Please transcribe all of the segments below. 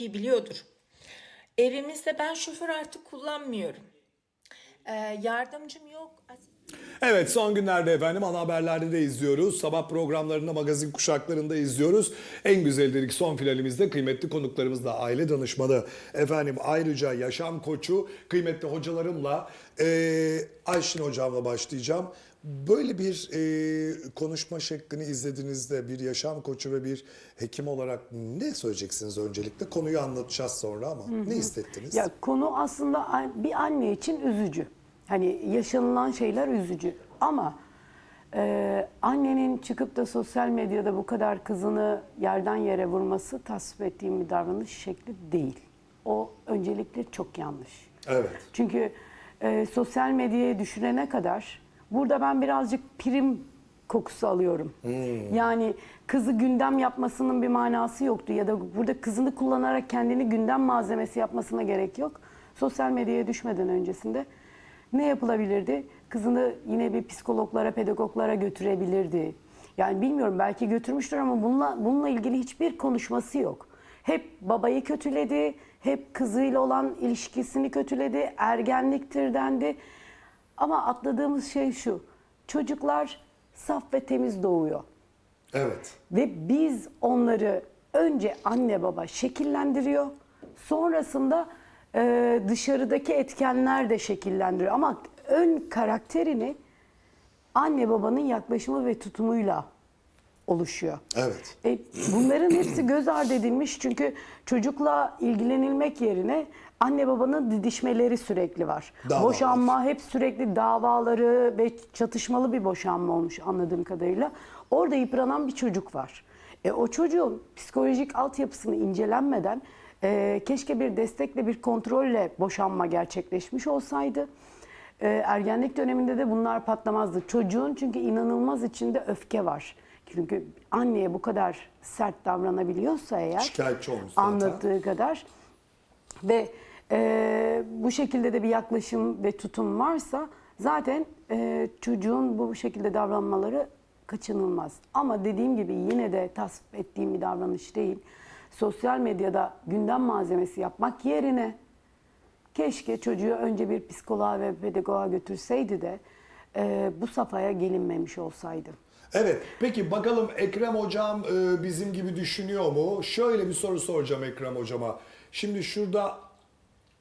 iyi biliyordur. Evimizde ben şoför artık kullanmıyorum. Ee, yardımcım yok. Evet son günlerde efendim ana haberlerde de izliyoruz. Sabah programlarında magazin kuşaklarında izliyoruz. En güzel dedik son finalimizde kıymetli konuklarımızla aile danışmanı efendim ayrıca yaşam koçu kıymetli hocalarımla eee Ayşin hocamla başlayacağım. Böyle bir eee, konuşma şeklini izlediğinizde bir yaşam koçu ve bir hekim olarak ne söyleyeceksiniz öncelikle? Konuyu anlatacağız sonra ama ne hissettiniz? Ya konu aslında bir anne için üzücü. Hani yaşanılan şeyler üzücü. Ama e, annenin çıkıp da sosyal medyada bu kadar kızını yerden yere vurması tasvip ettiğim bir davranış şekli değil. O öncelikle çok yanlış. Evet. Çünkü e, sosyal medyaya düşürene kadar burada ben birazcık prim kokusu alıyorum. Yani kızı gündem yapmasının bir manası yoktu ya da burada kızını kullanarak kendini gündem malzemesi yapmasına gerek yok. Sosyal medyaya düşmeden öncesinde ne yapılabilirdi? Kızını yine bir psikologlara, pedagoglara götürebilirdi. Yani bilmiyorum belki götürmüştür ama bununla, bununla ilgili hiçbir konuşması yok. Hep babayı kötüledi, hep kızıyla olan ilişkisini kötüledi, ergenliktir dendi. Ama atladığımız şey şu, çocuklar saf ve temiz doğuyor. Evet. Ve biz onları önce anne baba şekillendiriyor. Sonrasında e, dışarıdaki etkenler de şekillendiriyor. Ama ön karakterini anne babanın yaklaşımı ve tutumuyla oluşuyor. Evet. E, bunların hepsi göz ardı edilmiş çünkü çocukla ilgilenilmek yerine anne babanın didişmeleri sürekli var. Davalar. Boşanma hep sürekli davaları ve çatışmalı bir boşanma olmuş anladığım kadarıyla. Orada yıpranan bir çocuk var. E, o çocuğun psikolojik altyapısını incelenmeden e, keşke bir destekle bir kontrolle boşanma gerçekleşmiş olsaydı. E, ergenlik döneminde de bunlar patlamazdı. Çocuğun çünkü inanılmaz içinde öfke var. Çünkü anneye bu kadar sert davranabiliyorsa eğer Şikayetçi olmuş zaten. anlattığı kadar ve e, bu şekilde de bir yaklaşım ve tutum varsa zaten e, çocuğun bu şekilde davranmaları kaçınılmaz. Ama dediğim gibi yine de tasvip ettiğim bir davranış değil. Sosyal medyada gündem malzemesi yapmak yerine keşke çocuğu önce bir psikoloğa ve pedagoğa götürseydi de e, bu safhaya gelinmemiş olsaydı. Evet. Peki bakalım Ekrem hocam e, bizim gibi düşünüyor mu? Şöyle bir soru soracağım Ekrem hocama. Şimdi şurada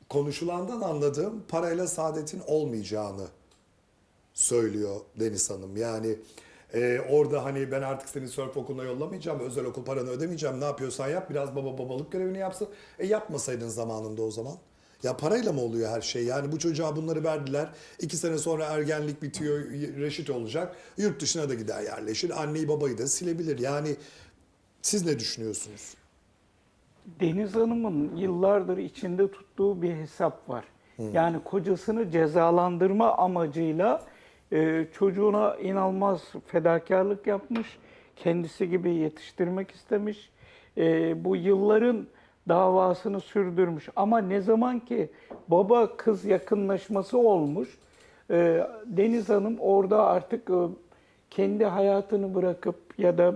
konuşulandan anladığım parayla saadetin olmayacağını söylüyor Deniz Hanım. Yani e, orada hani ben artık seni sörf okuluna yollamayacağım, özel okul paranı ödemeyeceğim. Ne yapıyorsan yap, biraz baba babalık görevini yapsın. E yapmasaydın zamanında o zaman. Ya parayla mı oluyor her şey? Yani bu çocuğa bunları verdiler. İki sene sonra ergenlik bitiyor, reşit olacak. Yurt dışına da gider yerleşir. Anneyi babayı da silebilir. Yani siz ne düşünüyorsunuz? Deniz Hanım'ın yıllardır içinde tuttuğu bir hesap var. Yani kocasını cezalandırma amacıyla e, çocuğuna inanılmaz fedakarlık yapmış. Kendisi gibi yetiştirmek istemiş. E, bu yılların davasını sürdürmüş. Ama ne zaman ki baba kız yakınlaşması olmuş, e, Deniz Hanım orada artık e, kendi hayatını bırakıp ya da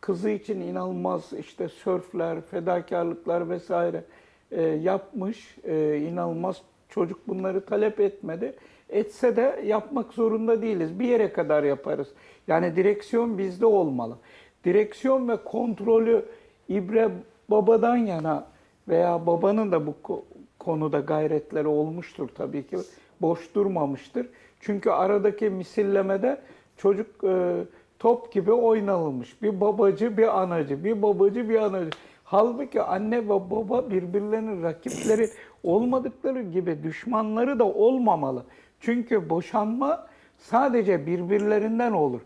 kızı için inanılmaz işte sörfler, fedakarlıklar vesaire e, yapmış. E, inanılmaz çocuk bunları talep etmedi. Etse de yapmak zorunda değiliz. Bir yere kadar yaparız. Yani direksiyon bizde olmalı. Direksiyon ve kontrolü İbre babadan yana veya babanın da bu ko- konuda gayretleri olmuştur tabii ki. Boş durmamıştır. Çünkü aradaki misillemede çocuk e, top gibi oynanılmış. Bir babacı, bir anacı, bir babacı, bir anacı. Halbuki anne ve baba birbirlerinin rakipleri olmadıkları gibi düşmanları da olmamalı. Çünkü boşanma sadece birbirlerinden olur.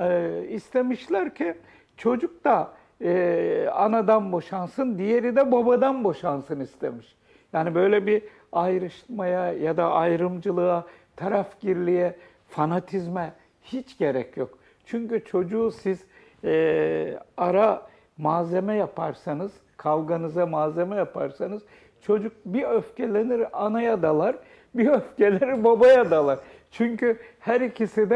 Ee, istemişler ki çocuk da e, anadan boşansın, diğeri de babadan boşansın istemiş. Yani böyle bir ayrışmaya ya da ayrımcılığa, tarafgirliğe, fanatizme hiç gerek yok. Çünkü çocuğu siz e, ara malzeme yaparsanız, kavganıza malzeme yaparsanız çocuk bir öfkelenir anaya dalar, bir öfkelenir babaya dalar. Çünkü her ikisi de